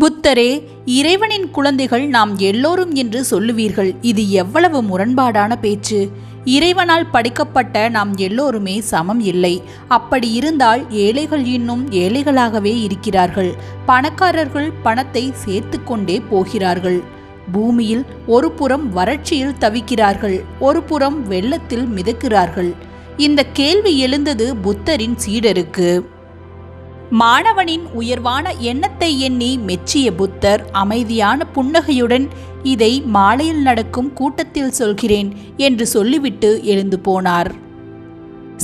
புத்தரே இறைவனின் குழந்தைகள் நாம் எல்லோரும் என்று சொல்லுவீர்கள். இது எவ்வளவு முரண்பாடான பேச்சு. இறைவனால் படைக்கப்பட்ட நாம் எல்லோருமே சமம் இல்லை. அப்படி இருந்தால் ஏழைகள் இன்னும் ஏழைகளாகவே இருக்கிறார்கள். பணக்காரர்கள் பணத்தை சேர்த்து கொண்டே போகிறார்கள். பூமியில் ஒரு புறம் வறட்சியில் தவிக்கிறார்கள். ஒரு புறம் வெள்ளத்தில் மிதக்கிறார்கள். இந்த கேள்வி எழுந்தது புத்தரின் சீடருக்கு. மாணவனின் உயர்வான எண்ணத்தை எண்ணி மெச்சிய புத்தர் அமைதியான புன்னகையுடன் இதை மாலையில் நடக்கும் கூட்டத்தில் சொல்கிறேன் என்று சொல்லிவிட்டு எழுந்து போனார்.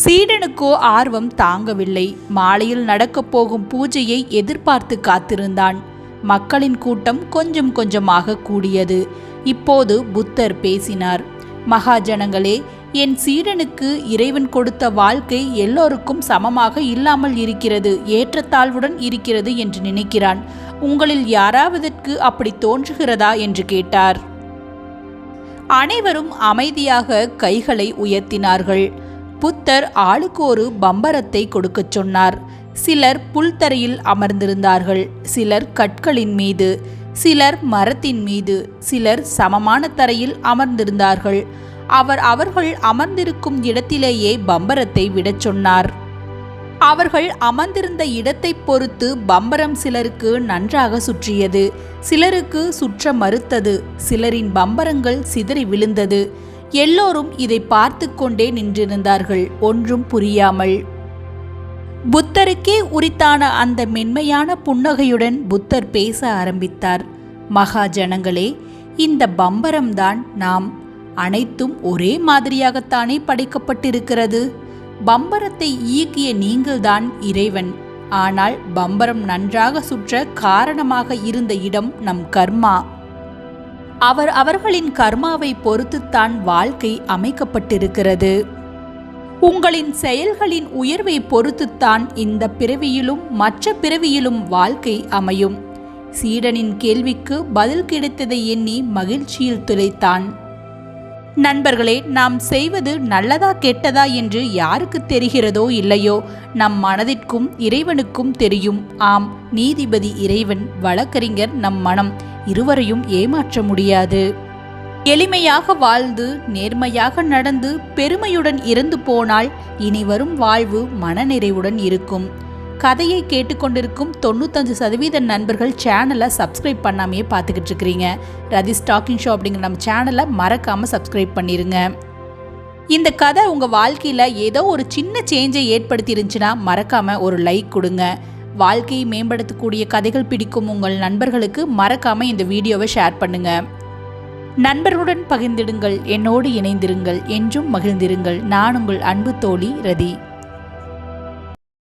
சீடனுக்கோ ஆர்வம் தாங்கவில்லை. மாலையில் நடக்கப் போகும் பூஜையை எதிர்பார்த்து காத்திருந்தான். மக்களின் கூட்டம் கொஞ்சம் கொஞ்சமாக கூடியது. இப்போது புத்தர் பேசினார் மகாஜனங்களே என் சீடனுக்கு இறைவன் கொடுத்த வாழ்க்கை எல்லோருக்கும் சமமாக இல்லாமல் இருக்கிறது ஏற்றத்தாழ்வுடன் இருக்கிறது என்று நினைக்கிறான். உங்களில் யாராவதற்கு அப்படி தோன்றுகிறதா என்று கேட்டார். அனைவரும் அமைதியாக கைகளை உயர்த்தினார்கள். புத்தர் ஆளுக்கு ஒரு பம்பரத்தை கொடுக்கச் சொன்னார். சிலர் புல்தரையில் அமர்ந்திருந்தார்கள். சிலர் கற்களின் மீது சிலர் மரத்தின் மீது சிலர் சமமான தரையில் அமர்ந்திருந்தார்கள். அவர் அவர்கள் அமர்ந்திருக்கும் இடத்திலேயே பம்பரத்தை விடச் சொன்னார். அவர்கள் அமர்ந்திருந்த இடத்தை பொறுத்து பம்பரம் சிலருக்கு நன்றாக சுற்றியது சிலருக்கு சுற்ற மறுத்தது சிலரின் பம்பரங்கள் சிதறி விழுந்தது. எல்லோரும் இதை பார்த்து கொண்டே நின்றிருந்தார்கள் ஒன்றும் புரியாமல். புத்தருக்கே உரித்தான அந்த மென்மையான புன்னகையுடன் புத்தர் பேச ஆரம்பித்தார். மகாஜனங்களே இந்த பம்பரம்தான் நாம் அனைத்தும் ஒரே மாதிரியாகத்தானே படைக்கப்பட்டிருக்கிறது. பம்பரத்தை இயக்கிய நீங்கள்தான் இறைவன். ஆனால் பம்பரம் நன்றாக சுற்ற காரணமாக இருந்த இடம் நம் கர்மா. அவர் அவர்களின் கர்மாவை பொறுத்துத்தான் வாழ்க்கை அமைக்கப்பட்டிருக்கிறது. உங்களின் செயல்களின் உயர்வை பொறுத்துத்தான் இந்த பிறவியிலும் மற்ற பிறவியிலும் வாழ்க்கை அமையும். சீடனின் கேள்விக்கு பதில் கிடைத்ததை எண்ணி மகிழ்ச்சியில் துளைத்தான். நண்பர்களே நாம் செய்வது நல்லதா கெட்டதா என்று யாருக்கு தெரிகிறதோ இல்லையோ? நம் மனதிற்கும் இறைவனுக்கும் தெரியும். ஆம் நீதிபதி இறைவன் வழக்கறிஞர் நம் மனம். இருவரையும் ஏமாற்ற முடியாது. எளிமையாக வாழ்ந்து நேர்மையாக நடந்து பெருமையுடன் இறந்து போனால் இனி வரும் வாழ்வு மனநிறைவுடன் இருக்கும். கதையை கேட்டுக்கொண்டிருக்கும் தொண்ணூத்தஞ்சு சதவீத நண்பர்கள் சேனலை சப்ஸ்கிரைப் பண்ணாமையே பார்த்துக்கிட்டு இருக்கிறீங்க. ரதி ஸ்டாக்கிங் ஷோ அப்படிங்கிற நம்ம சேனலை மறக்காமல் சப்ஸ்கிரைப் பண்ணிடுங்க இந்த கதை உங்கள் வாழ்க்கையில் ஏதோ ஒரு சின்ன சேஞ்சை ஏற்படுத்தி இருந்துச்சுன்னா மறக்காமல் ஒரு லைக் கொடுங்க. வாழ்க்கையை மேம்படுத்தக்கூடிய கதைகள் பிடிக்கும் உங்கள் நண்பர்களுக்கு மறக்காமல் இந்த வீடியோவை ஷேர் பண்ணுங்கள் நண்பர்களுடன் பகிர்ந்திடுங்கள் என்னோடு இணைந்திருங்கள் என்றும் மகிழ்ந்திருங்கள். நான் உங்கள் அன்பு தோழி ரதி.